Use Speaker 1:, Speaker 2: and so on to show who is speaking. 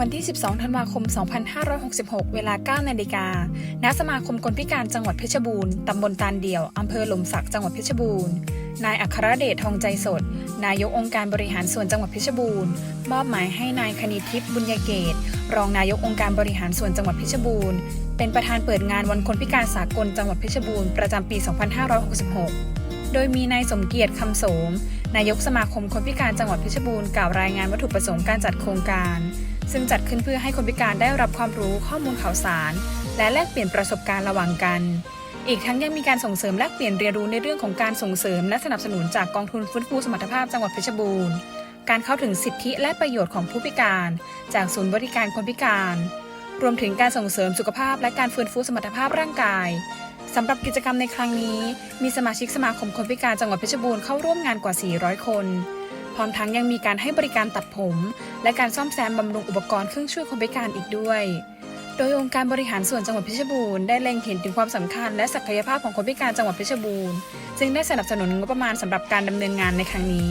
Speaker 1: วันที่ 12 ธันวาคม 2566 เวลา 9 นาฬิกา ณ สมาคมคนพิการจังหวัดเพชรบูรณ์ ตำบลตาลเดี่ยว อำเภอหลมสัก จังหวัดเพชรบูรณ์ นายอัครเดชทองใจสด นายกองค์การบริหารส่วนจังหวัดเพชรบูรณ์ มอบหมายให้นายคณิทิพย์บุญญเกต รองนายกองค์การบริหารส่วนจังหวัดเพชรบูรณ์ เป็นประธานเปิดงานวันคนพิการสากลจังหวัดเพชรบูรณ์ ประจำปี 2566 โดยมีนายสมเกียรติคำโสม นายกสมาคมคนพิการจังหวัดเพชรบูรณ์กล่าวรายงานวัตถุประสงค์การจัดโครงการ ซึ่งจัดขึ้นเพื่อให้คนพิการได้รับความรู้ข้อมูลข่าวสาร และแลกเปลี่ยนประสบการณ์ระหว่างกัน อีกทั้งยังมีการส่งเสริมแลกเปลี่ยนเรียนรู้ในเรื่องของการส่งเสริม และสนับสนุนจากกองทุนฟื้นฟูสมรรถภาพจังหวัดเพชรบูรณ์ การเข้าถึงสิทธิและประโยชน์ของผู้พิการ จากศูนย์บริการคนพิการ รวมถึงการส่งเสริมสุขภาพและการฟื้นฟูสมรรถภาพร่างกาย สำหรับกิจกรรมในครั้งนี้ มีสมาชิกสมาคมคนพิการจังหวัดเพชรบูรณ์เข้าร่วมงานกว่า 400 คน พร้อมทั้งยังมีการให้บริการตัดผม และการซ่อมแซมบำรุงอุปกรณ์เครื่องช่วยคนพิการอีกด้วย โดยองค์การบริหารส่วนจังหวัดเพชรบูรณ์ได้เล็งเห็นถึงความสำคัญและศักยภาพของคนพิการจังหวัดเพชรบูรณ์ จึงได้สนับสนุนงบประมาณสำหรับการดำเนินงานในครั้งนี้